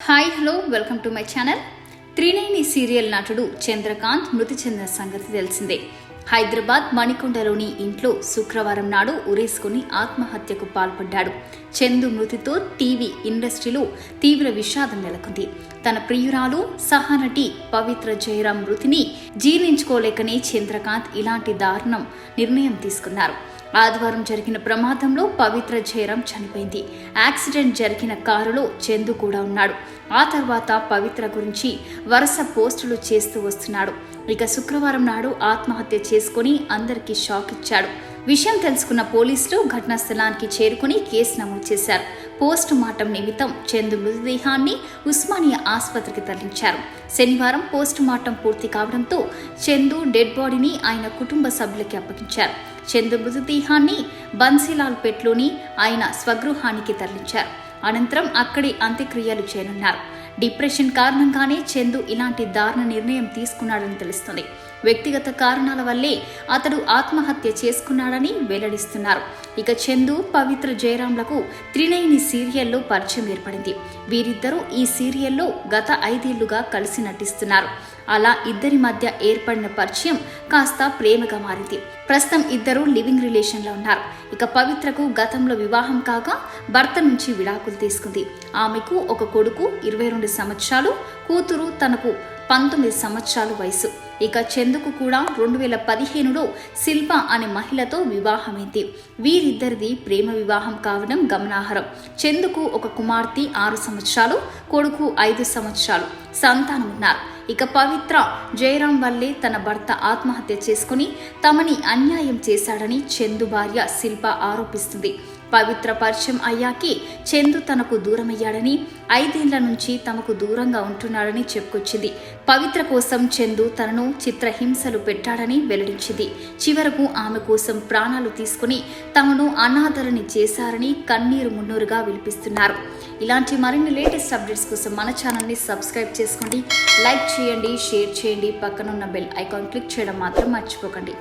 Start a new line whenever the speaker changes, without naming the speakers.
Hi hello welcome to my channel Trinayani serial నటుడు చంద్రకాంత్ మృతి చెందిన సంగతి తెలిసిందే హైదరాబాద్ మణికొండలోని ఇంట్లో శుక్రవారం నాడు ఉరేసుకుని ఆత్మహత్యకు పాల్పడ్డాడు. చందు మృతితో టీవీ ఇండస్ట్రీలో తీవ్ర విషాదం నెలకొంది. తన ప్రియురాలు సహనటి పవిత్ర జయరాం మృతిని జీర్ణించుకోలేకనే చంద్రకాంత్ ఇలాంటి దారుణం నిర్ణయం తీసుకున్నారు. ఆదివారం జరిగిన ప్రమాదంలో పవిత్ర జయరాం చనిపోయింది. యాక్సిడెంట్ జరిగిన కారులో చందు కూడా ఉన్నాడు. ఆ తర్వాత పవిత్ర గురించి వరుస పోస్టులు చేస్తూ వస్తున్నాడు. ఇక శుక్రవారం నాడు ఆత్మహత్య చేసుకుని అందరికీ షాక్ ఇచ్చాడు. విషయం తెలుసుకున్న పోలీసులు ఘటనా స్థలానికి చేరుకుని కేసు నమోదు చేశారు. పోస్ట్ మార్టం నిమిత్తం చందు మృతదేహాన్ని ఉస్మానియా ఆసుపత్రికి తరలించారు. శనివారం పోస్ట్ మార్టం పూర్తి కావడంతో చందు డెడ్ బాడీని ఆయన కుటుంబ సభ్యులకి అప్పగించారు. చందు మృతదేహాన్ని బన్సీలాల్ పెట్లోని ఆయన స్వగృహానికి తరలించారు. అనంతరం అక్కడి అంత్యక్రియలు చేయనున్నారు. డిప్రెషన్ కారణంగానే చందు ఇలాంటి దారుణ నిర్ణయం తీసుకున్నాడని తెలుస్తుంది. వ్యక్తిగత కారణాల వల్లే అతడు ఆత్మహత్య చేసుకున్నాడని వెల్లడిస్తున్నారు. ఇక చందు పవిత్ర జయరాంలకు త్రినయని సీరియల్లో పరిచయం ఏర్పడింది. వీరిద్దరూ ఈ సీరియల్లో గత ఐదేళ్ళుగా కలిసి నటిస్తున్నారు. అలా ఇద్దరి మధ్య ఏర్పడిన పరిచయం కాస్త ప్రేమగా మారింది. ప్రస్తుతం ఇద్దరు లివింగ్ రిలేషన్లో ఉన్నారు. ఇక పవిత్రకు గతంలో వివాహం కాగా భర్త నుంచి విడాకులు తీసుకుంది. ఆమెకు ఒక కొడుకు ఇరవై రెండు సంవత్సరాలు కూతురు తనకు పంతొమ్మిది సంవత్సరాలు వయసు. ఇక చందుకు కూడా రెండు వేల పదిహేనులో శిల్ప అనే మహిళతో వివాహమైంది. వీరిద్దరిది ప్రేమ వివాహం కావడం గమనార్హం. చందుకు ఒక కుమార్తె ఆరు సంవత్సరాలు కొడుకు ఐదు సంవత్సరాలు సంతానం ఉన్నారు ఇక పవిత్ర జయరాం వల్లే తన భర్త ఆత్మహత్య చేసుకుని తమని అన్యాయం చేశాడని చందు భార్య శిల్ప ఆరోపిస్తుంది. పవిత్ర పరిచయం అయ్యాకి చందు తనకు దూరమయ్యాడని ఐదేళ్ళ నుంచి తమకు దూరంగా ఉంటున్నాడని చెప్పుకొచ్చింది. పవిత్ర కోసం చందు తనను చిత్రహింసలు పెట్టాడని వెల్లడించింది. చివరకు ఆమె కోసం ప్రాణాలు తీసుకుని తమను అనాదరని చేశారని కన్నీరు మున్నూరుగా విలిపిస్తున్నారు ఇలాంటి మరిన్ని లేటెస్ట్ అప్డేట్స్ కోసం మన ఛానల్ని సబ్స్క్రైబ్ చేసుకోండి. లైక్ చేయండి షేర్ చేయండి. పక్కనున్న బెల్ ఐకాన్ క్లిక్ చేయడం మాత్రం మర్చిపోకండి.